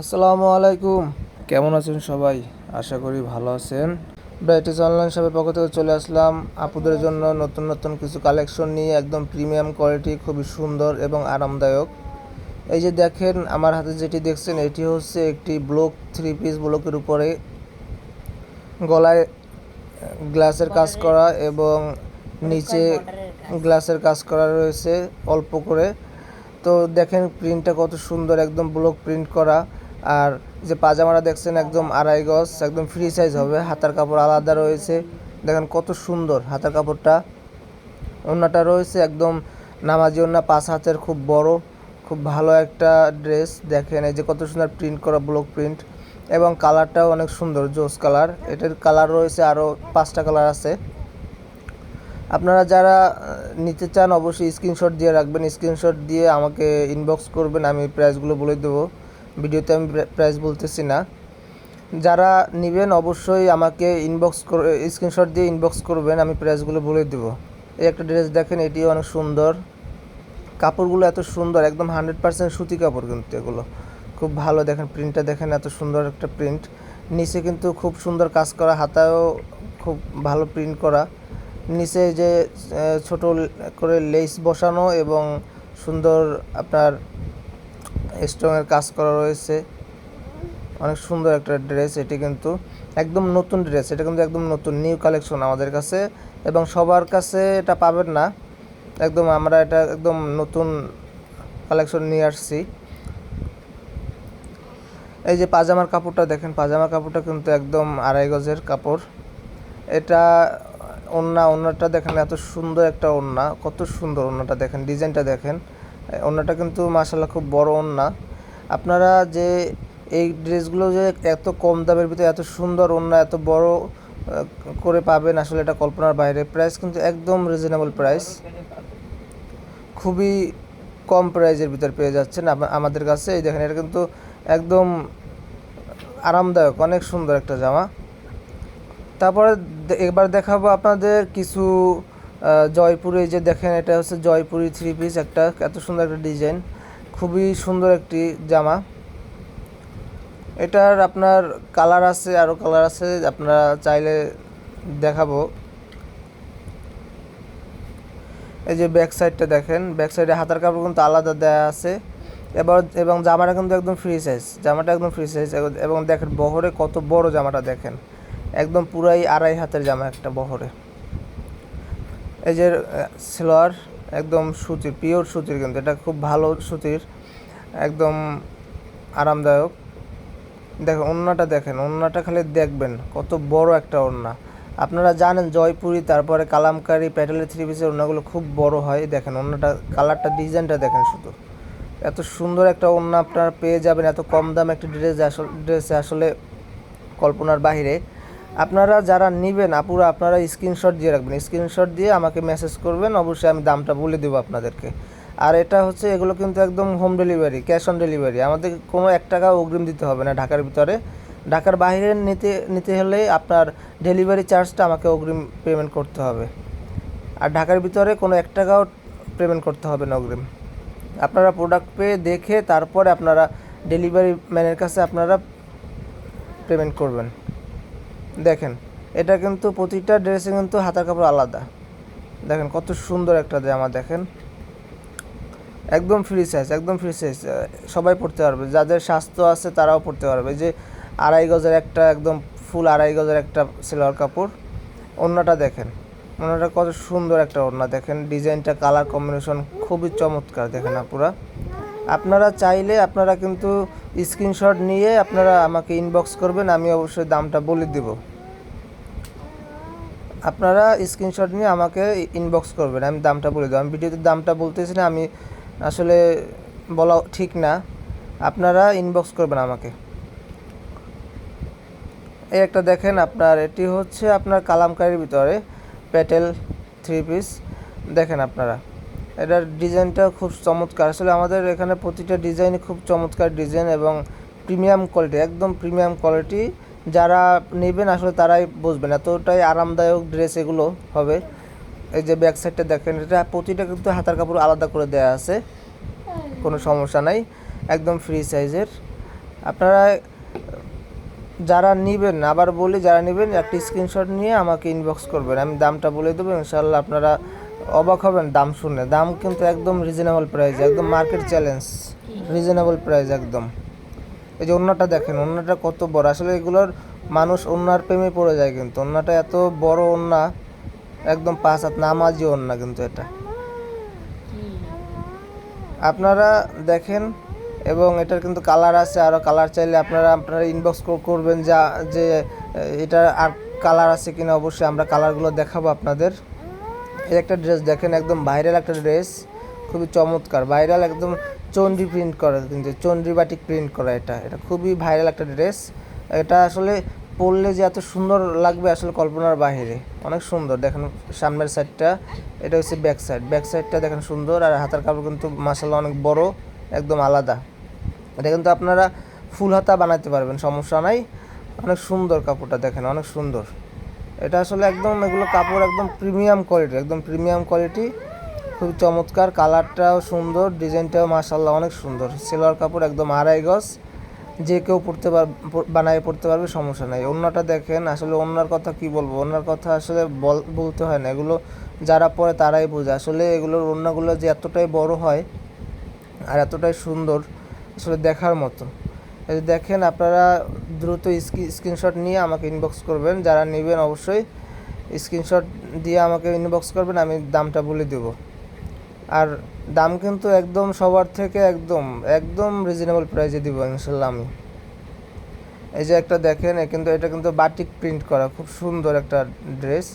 আসসালামু আলাইকুম। কেমন আছেন সবাই? আশা করি ভালো আছেন। ব্রাইটিস অনলাইন শপের পক্ষ থেকে চলে আসলাম। আপুদের জন্য নতুন নতুন কিছু কালেকশন নিয়ে একদম প্রিমিয়াম কোয়ালিটি খুবই সুন্দর এবং আরামদায়ক। এই যে দেখেন, আমার হাতে যেটি দেখছেন, এটি হচ্ছে একটি ব্লক থ্রি পিস ব্লকের উপরে গলায় গ্লাসের কাজ করা এবং নিচে গ্লাসের কাজ করা রয়েছে অল্প করে। তো দেখেন প্রিন্টটা কত সুন্দর, একদম ব্লক প্রিন্ট করা। আর যে পাজামাটা দেখছেন, একদম আড়াই গজ, একদম ফ্রি সাইজ হবে। হাতার কাপড় আলাদা রয়েছে। দেখেন কত সুন্দর হাতার কাপড়টা। ওড়নাটা রয়েছে একদম নামাজি ওড়না পাঁচ হাতের খুব বড়, খুব ভালো একটা ড্রেস দেখেন এই যে কত সুন্দর প্রিন্ট করা ব্লক প্রিন্ট এবং কালারটাও অনেক সুন্দর, জোস কালার এটার কালার রয়েছে আরও পাঁচটা কালার আছে। আপনারা যারা নিতে চান অবশ্যই স্ক্রিনশট দিয়ে রাখবেন। স্ক্রিনশট দিয়ে আমাকে ইনবক্স করবেন, আমি প্রাইসগুলো বলে দেবো। ভিডিওতে আমি প্রাইস বলতেছি না। যারা নেবেন অবশ্যই আমাকে ইনবক্স করে স্ক্রিনশট দিয়ে ইনবক্স করবেন, আমি প্রাইসগুলো বলে দেবো। এই একটা ড্রেস দেখেন এটি অনেক সুন্দর। কাপড়গুলো এত সুন্দর, একদম হান্ড্রেড পার্সেন্ট সুতি কাপড় কিন্তু এগুলো। খুব ভালো দেখেন প্রিন্টটা দেখেন, এত সুন্দর একটা প্রিন্ট নিচে কিন্তু খুব সুন্দর কাজ করা, হাতায়ও খুব ভালো প্রিন্ট করা। নিচে যে ছোট করে লেস বসানো এবং সুন্দর আপনার স্ট্রংয়ের কাজ করা রয়েছে। অনেক সুন্দর একটা ড্রেস, এটি কিন্তু একদম নতুন ড্রেস, এটা কিন্তু একদম নতুন, নিউ কালেকশন আমাদের কাছে। এবং সবার কাছে এটা পাবেন না। একদম আমরা এটা একদম নতুন কালেকশন নিয়ে আসছি। এই যে পাজামার কাপড়টা দেখেন পাজামার কাপড়টা কিন্তু একদম আড়াই গজের কাপড়। এটা ওন্না, ওন্নাটা দেখেন, এত সুন্দর একটা ওন্না, কত সুন্দর ওন্নাটা দেখেন, ডিজাইনটা দেখেন। এ, ওন্নাটা কিন্তু মাসাল্লাহ খুব বড় ওন্না আপনারা যে এই ড্রেসগুলো যে এত কম দামের ভিতরে এত সুন্দর ওন্না এত বড় করে পাবেন আসলে এটা কল্পনার বাইরে। প্রাইস কিন্তু একদম রিজনেবল প্রাইস খুবই কম প্রাইজের ভিতর পেয়ে যাচ্ছেন আম- আমাদের কাছে। এই দেখেন এটা কিন্তু একদম আরামদায়ক অনেক সুন্দর একটা জামা। তারপরে এবার দেখাবো আপনাদের কিছু জয়পুরে যে দেখেন, এটা হচ্ছে জয়পুরি থ্রি পিস একটা এত সুন্দর একটা ডিজাইন খুবই সুন্দর একটি জামা। এটার আপনার কালার আছে আরও কালার আছে, আপনারা চাইলে দেখাবো। এই যে ব্যাক সাইডটা দেখেন ব্যাক সাইডে হাতার কাপড় কিন্তু আলাদা দেওয়া আছে। এবার, এবং জামাটা কিন্তু একদম ফ্রি সাইজ জামাটা একদম ফ্রি সাইজ এবং দেখেন বহরে কত বড় জামাটা দেখেন। একদম পুরাই আড়াই হাতের জামা একটা বহরে। এই যে সেলোয়ার একদম সুতির পিওর সুতির কিন্তু, এটা খুব ভালো সুতির, একদম আরামদায়ক। দেখেন, ওড়নাটা দেখেন, ওড়নাটা খালি দেখবেন, কত বড় একটা ওড়না। আপনারা জানেন জয়পুরি, তারপরে কালামকারি, প্যাটেলের থ্রি পিসের ওড়নাগুলো খুব বড় হয়। দেখেন, ওড়নাটা কালারটা ডিজাইনটা দেখেন শুধু। এত সুন্দর একটা ওড়না আপনারা পেয়ে যাবেন, এত কম দাম একটা ড্রেস আসলে ড্রেসে আসলে কল্পনার বাইরে আপনারা যারা নেবেন, আপুরা, আপনারা স্ক্রিনশট দিয়ে রাখবেন। স্ক্রিনশট দিয়ে আমাকে মেসেজ করবেন, অবশ্যই আমি দামটা বলে দেবো আপনাদেরকে। আর এটা হচ্ছে, এগুলো কিন্তু একদম home delivery cash on delivery আমাদের কোনো এক টাকা অগ্রিম দিতে হবে না ঢাকার ভিতরে। ঢাকার বাইরে নিতে নিতে হলে আপনার ডেলিভারি চার্জটা আমাকে অগ্রিম পেমেন্ট করতে হবে। আর ঢাকার ভিতরে কোনো এক টাকাও পেমেন্ট করতে হবে না অগ্রিম। আপনারা প্রোডাক্ট পেয়ে দেখে তারপরে আপনারা ডেলিভারি ম্যানের কাছে আপনারা পেমেন্ট করবেন। দেখেন, এটা কিন্তু প্রতিটা ড্রেসে কিন্তু হাতার কাপড় আলাদা। দেখেন, কত সুন্দর একটা জামা দেখেন। একদম ফ্রি সাইজ একদম ফ্রি সাইজ সবাই পড়তে পারবে। যাদের স্বাস্থ্য আছে তারাও পড়তে পারবে। যে আড়াই গজের একটা, একদম ফুল আড়াই গজের একটা সেলোয়ার কাপড়, ওড়নাটা দেখেন। ওড়নাটা কত সুন্দর একটা ওড়না দেখেন। ডিজাইনটা কালার কম্বিনেশন খুবই চমৎকার দেখেন আপুরা। আপনারা চাইলে আপনারা কিন্তু স্ক্রিনশট নিয়ে আপনারা আমাকে ইনবক্স করবেন, আমি অবশ্যই দামটা বলে দেব। আপনারা স্ক্রিনশট নিয়ে আমাকে ইনবক্স করবেন, আমি দামটা বলে দেবো। আমি ভিডিওতে দামটা বলতেছি না, আমি আসলে বলা ঠিক না। আপনারা ইনবক্স করবেন আমাকে। এই একটা দেখেন আপনার, এটি হচ্ছে আপনার কালামকারির ভিতরে প্যাটেল থ্রি পিস দেখেন আপনারা। এটার ডিজাইনটা খুব চমৎকার। আসলে আমাদের এখানে প্রতিটা ডিজাইনই খুব চমৎকার ডিজাইন এবং প্রিমিয়াম কোয়ালিটি, একদম প্রিমিয়াম কোয়ালিটি। যারা নেবেন আসলে তারাই বুঝবেন, এতটাই আরামদায়ক ড্রেস এগুলো হবে। এই যে ব্যাক সাইডটা দেখেন, এটা প্রতিটা কিন্তু হাতার কাপড় আলাদা করে দেওয়া আছে, কোনো সমস্যা নাই, একদম ফ্রি সাইজের আপনারা যারা নেবেন, আবার বলি যারা নেবেন, একটা স্ক্রিনশট নিয়ে আমাকে ইনবক্স করবেন, আমি দামটা বলে দেবো ইনশাল্লাহ আপনারা অবাক হবেন, দাম শুনে। দাম কিন্তু একদম রিজনেবল প্রাইস একদম মার্কেট চ্যালেঞ্জ রিজনেবল প্রাইস একদম। এই যে অন্যটা দেখেন, অন্যটা কত বড়। আসলে এগুলোর মানুষ অন্যার প্রেমে পড়ে যায় কিন্তু। অন্যটা এত বড় অন্যা, একদম পাঁচ হাত নামাজি অন্যা কিন্তু এটা। আপনারা দেখেন, এবং এটার কিন্তু কালার আছে আরও কালার চাইলে আপনারা আপনারা ইনবক্স করবেন যা, যে এটা আর কালার আছে কিনা অবশ্যই আমরা কালারগুলো দেখাবো আপনাদের। এই একটা ড্রেস দেখেন, একদম ভাইরাল একটা ড্রেস খুবই চমৎকার। ভাইরাল একদম চন্ডি প্রিন্ট করা, কিন্তু চন্ডি বাটিক প্রিন্ট করা এটা। এটা খুবই ভাইরাল একটা ড্রেস এটা আসলে পরলে যে এত সুন্দর লাগবে আসলে কল্পনার বাইরে অনেক সুন্দর। দেখেন সামনের সাইডটা এটা হচ্ছে ব্যাক সাইড ব্যাক সাইডটা দেখেন সুন্দর, আর হাতার কাপড় কিন্তু মাসাল্লাহ অনেক বড়, একদম আলাদা। এটা কিন্তু আপনারা ফুল হাতা বানাতে পারবেন, সমস্যা নাই। অনেক সুন্দর কাপড়টা দেখেন, অনেক সুন্দর। এটা আসলে একদম এগুলো কাপড় একদম প্রিমিয়াম কোয়ালিটি একদম প্রিমিয়াম কোয়ালিটি খুব চমৎকার কালারটাও সুন্দর ডিজাইনটাও মাসাল্লাহ অনেক সুন্দর। সেলোয়ার কাপড় একদম আড়াই গজ, যে কেউ পড়তে পার বানায় পড়তে পারবে, সমস্যা নাই। অন্যটা দেখেন, আসলে অন্যার কথা কি বলব? অন্যার কথা আসলে বল, বলতে হয় না। এগুলো যারা পড়ে তারাই বোঝে। আসলে এগুলোর অন্যগুলো যে এতটাই বড় হয় আর এতটাই সুন্দর, আসলে দেখার মতো। দেখেন আপনারা দ্রুত স্ক্রিনশট নিয়ে আমাকে ইনবক্স করবেন। যারা নেবেন অবশ্যই স্ক্রিনশট দিয়ে আমাকে ইনবক্স করবেন, আমি দামটা বলে দেব। আর দাম কিন্তু একদম সবার থেকে একদম একদম রিজনেবল প্রাইসে দিব ইনশাল্লাহ আমি। এই যে একটা দেখেন কিন্তু, এটা কিন্তু বাটিক প্রিন্ট করা, খুব সুন্দর একটা ড্রেস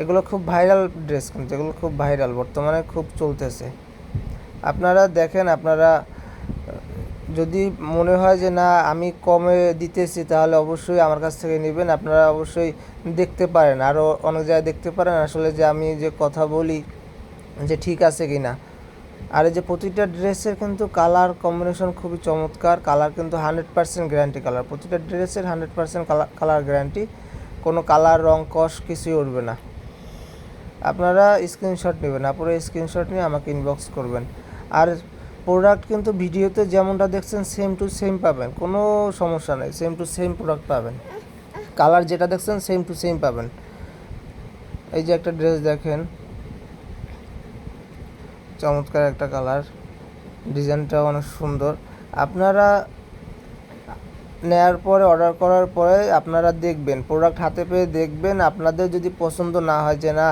এগুলো খুব ভাইরাল ড্রেস কিন্তু, এগুলো খুব ভাইরাল বর্তমানে খুব চলতেছে। আপনারা দেখেন, আপনারা যদি মনে হয় যে না, আমি কমে দিতেছি, তাহলে অবশ্যই আমার কাছ থেকে নেবেন। আপনারা অবশ্যই দেখতে পারেন। আরও অনেক জায়গায় দেখতে পারেন আসলে যে আমি যে কথা বলি যে ঠিক আছে কি না আর এই যে প্রতিটা ড্রেসের কিন্তু কালার কম্বিনেশন খুবই চমৎকার। কালার কিন্তু হান্ড্রেড পার্সেন্ট গ্যারান্টি কালার। প্রতিটা ড্রেসের হান্ড্রেড পার্সেন্ট কালার গ্যারান্টি। কোনো কালার, রং, কস কিছুই উঠবে না। আপনারা স্ক্রিনশট নেবেন। আপনারা স্ক্রিনশট নিয়ে আমাকে ইনবক্স করবেন। আর প্রোডাক্ট কিন্তু ভিডিওতে যেমনটা দেখছেন সেম টু সেম পাবেন। কোনো সমস্যা নেই সেম টু সেম প্রোডাক্ট পাবেন। কালার যেটা দেখছেন সেম টু সেম পাবেন। এই যে একটা ড্রেস দেখেন। চমৎকার একটা কালার ডিজাইনটাও অনেক সুন্দর। আপনারা নেয়ার পরে অর্ডার করার পরে আপনারা দেখবেন প্রোডাক্ট হাতে পেয়ে দেখবেন। আপনাদের যদি পছন্দ না হয় যে, না,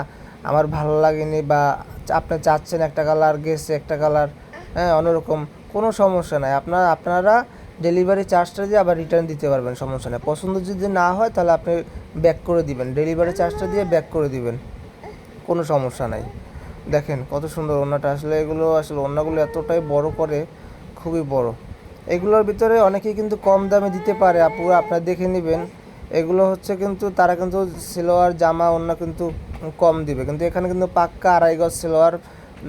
আমার ভালো লাগেনি বা আপনি চাচ্ছেন একটা কালার গেছে একটা কালার হ্যাঁ অন্যরকম। কোনো সমস্যা নাই। আপনারা আপনারা ডেলিভারি চার্জটা দিয়ে আবার রিটার্ন দিতে পারবেন, সমস্যা নেই। পছন্দ যদি না হয়, তাহলে আপনি ব্যাক করে দিবেন। ডেলিভারি চার্জটা দিয়ে ব্যাক করে দিবেন। কোনো সমস্যা নাই। দেখেন, কত সুন্দর ওনাটা আসলে এগুলো, আসলে ওনাগুলো এতটাই বড় করে, খুবই বড়। এগুলোর ভিতরে অনেকেই কিন্তু কম দামে দিতে পারে। আপুরা আপনারা দেখে নেবেন। এগুলো হচ্ছে কিন্তু, তারা কিন্তু সিলোয়ার জামা অন্য কিন্তু কম দিবে। কিন্তু এখানে কিন্তু পাক্কা আড়াই গজ সিলোয়ার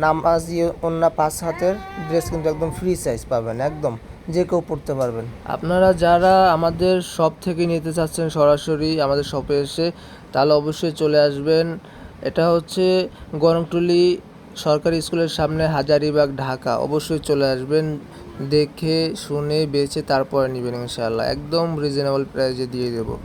নামাজি অন্য পাঁচ হাতের ড্রেস কিন্তু একদম ফ্রি সাইজ পাবেন, একদম যে কেউ পড়তে পারবেন। আপনারা যারা আমাদের শপ থেকে নিতে চাচ্ছেন সরাসরি আমাদের শপে এসে, তাহলে অবশ্যই চলে আসবেন। এটা হচ্ছে গরমটুলি সরকারি স্কুলের সামনে হাজারিবাগ, ঢাকা। অবশ্যই চলে আসবেন, দেখে, শুনে, বেছে, তারপরে নেবেন ইনশাআল্লাহ। একদম রিজনেবল প্রাইসে দিয়ে দেবো।